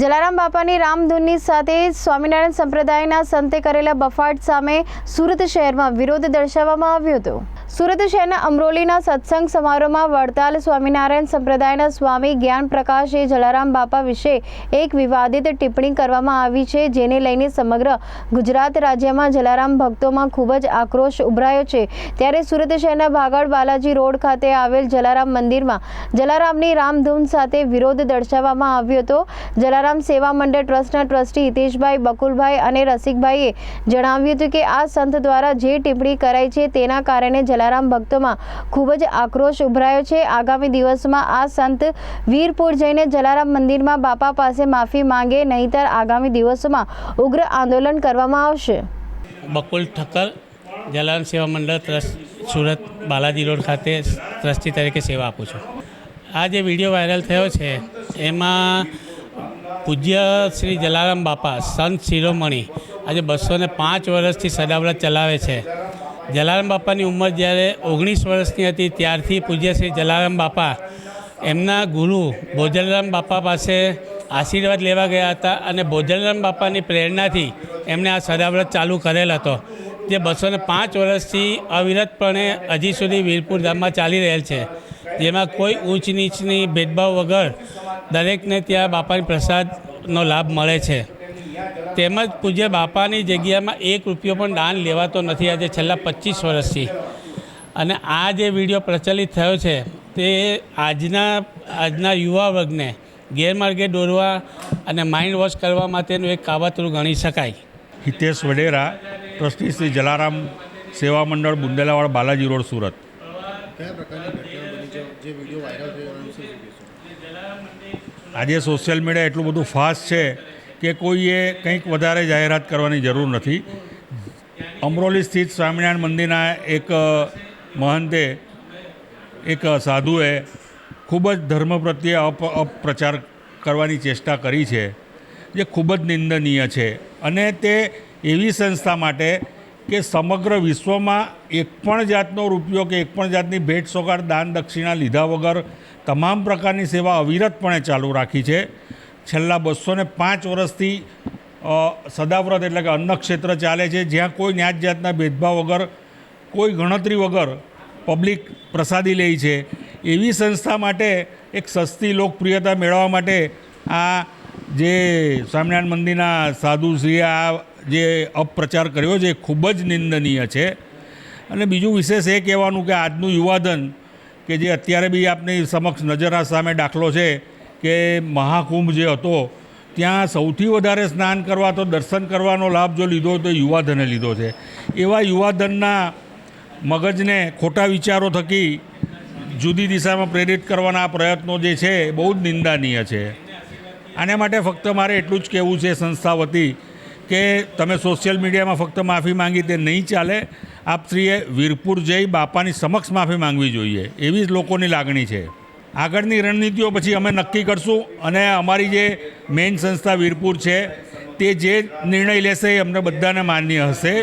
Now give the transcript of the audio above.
જલારામ બાપાની રામધૂનની સાથે સ્વામિનારાયણ સંપ્રદાયના સંતે કરેલા બફાટ સામે સુરત શહેરમાં વિરોધ દર્શાવવામાં આવ્યો હતો. સુરત શહેરના અમરોલીના સત્સંગ સમારોહમાં વડતાલ સ્વામિનારાયણ સંપ્રદાયના સ્વામી જ્ઞાન પ્રકાશે જલારામ બાપા વિશે એક વિવાદિત ટિપ્પણી કરવામાં આવી છે, જેને લઈને સમગ્ર ગુજરાત રાજ્યમાં જલારામ ભક્તોમાં ખૂબ જ આક્રોશ ઉભરાયો છે. ત્યારે સુરત શહેરના ભાગળ બાલાજી રોડ ખાતે આવેલ જલારામ મંદિરમાં જલારામની રામધૂન સાથે વિરોધ દર્શાવવામાં આવ્યો હતો. જલારામ સેવા મંડળ ટ્રસ્ટના ટ્રસ્ટી હિતેશભાઈ બકુલભાઈ અને રસિકભાઈએ જણાવ્યું હતું કે આ સંત દ્વારા જે ટિપ્પણી કરાઈ છે તેના કારણે જલારામ ભક્તોમાં ખૂબ જ આક્રોશ ઉભરાયો છે. આગામી દિવસમાં આ સંત વીરપુર જઈને જલારામ મંદિરમાં બાપા પાસે માફી માંગે, નહીંતર આગામી દિવસોમાં ઉગ્ર આંદોલન કરવામાં આવશે. બકુલ ઠક્કર જલારામ સેવા મંડળ ટ્રસ્ટ, સુરત બાલાજી રોડ ખાતે ટ્રસ્ટી તરીકે સેવા આપું છું. આ જે વીડિયો વાયરલ થયો છે, એમાં પૂજ્ય શ્રી જલારામ બાપા, સંત શિરોમણી આજે બસો ને પાંચ વર્ષથી સદાવ્રત ચલાવે છે. જલારામ બાપાની ઉંમર જ્યારે ઓગણીસ વર્ષની હતી, ત્યારથી પૂજ્ય શ્રી જલારામ બાપા એમના ગુરુ બોજલરામ બાપા પાસે આશીર્વાદ લેવા ગયા હતા અને બોજલરામ બાપાની પ્રેરણાથી એમણે આ સદાવ્રત ચાલુ કરેલ હતો, જે બસો ને પાંચ વર્ષથી અવિરતપણે હજી સુધી વીરપુર ધામમાં ચાલી રહેલ છે. જેમાં કોઈ ઊંચ નીચની ભેદભાવ વગર દરેકને ત્યાં બાપાની પ્રસાદનો લાભ મળે છે. તેમજ પૂજ્ય બાપાની જગ્યામાં એક રૂપિયો પણ દાન લેવાતો નથી આજે છેલ્લા પચીસ વર્ષથી. અને આ જે વીડિયો પ્રચલિત થયો છે તે આજના આજના યુવા વર્ગને ગેરમાર્ગે દોરવા અને માઇન્ડ વોશ કરવા માટેનું એક કાવતરું ગણી શકાય. Hitesh Vadera trustee Shri Jalaram Seva Mandal બુંદેલાવાડ Balaji road Surat. આજે સોશિયલ મીડિયા એટલું બધું ફાસ્ટ છે કે કોઈએ કંઈક વધારે જાહેરાત કરવાની જરૂર નથી. અમરોલી સ્થિત સ્વામિનારાયણ મંદિરના એક મહંતે, એક સાધુએ ખૂબ જ ધર્મ પ્રત્યે અપ અપપ્રચાર કરવાની ચેષ્ટા કરી છે, જે ખૂબ જ નિંદનીય છે. અને તે એવી સંસ્થા માટે કે સમગ્ર વિશ્વમાં એક પણ જાતનો રૂપિયો કે એક પણ જાતની ભેટ સોગાડ દાન દક્ષિણા લીધા વગર તમામ પ્રકારની સેવા અવિરતપણે ચાલુ રાખી છે. છેલ્લા બસો ને પાંચ વર્ષથી સદાવ્રત એટલે કે અન્ન ક્ષેત્ર ચાલે છે. જ્યાં કોઈ જ્ઞાત જાતના ભેદભાવ વગર, કોઈ ગણતરી વગર પબ્લિક પ્રસાદી લે છે. એવી સંસ્થા માટે એક સસ્તી લોકપ્રિયતા મેળવવા માટે આ જે સ્વામિનારાયણ મંદિરના સાધુશ્રીએ આ જે અપપ્રચાર કર્યો છે, એ ખૂબ જ નિંદનીય છે. અને બીજું વિશેષ એ કહેવાનું કે આજનું યુવાધન, કે જે અત્યારે બી આપની સમક્ષ નજરના સામે દાખલો છે કે મહાકુંભ જે હતો, ત્યાં સૌથી વધારે સ્નાન કરવા તો દર્શન કરવાનો લાભ જો લીધો તો યુવાધને લીધો છે. એવા યુવાધનના મગજને ખોટા વિચારો થકી જુદી દિશામાં પ્રેરિત કરવાના પ્રયત્નો જે છે એ બહુ જ નિંદાનીય છે. આના માટે ફક્ત મારે એટલું જ કહેવું છે સંસ્થા વતી કે તમે સોશિયલ મીડિયામાં ફક્ત માફી માંગી તે નહીં ચાલે આપશ્રીએ વીરપુર જઈ બાપાની સમક્ષ માફી માંગવી જોઈએ. એવી જ લોકોની લાગણી છે. આગળની રણનીતિઓ પછી અમે નક્કી કરશું અને અમારી જે મેઇન સંસ્થા વીરપુર છે, તે જે નિર્ણય લેશે એ અમને બધાને માન્ય હશે.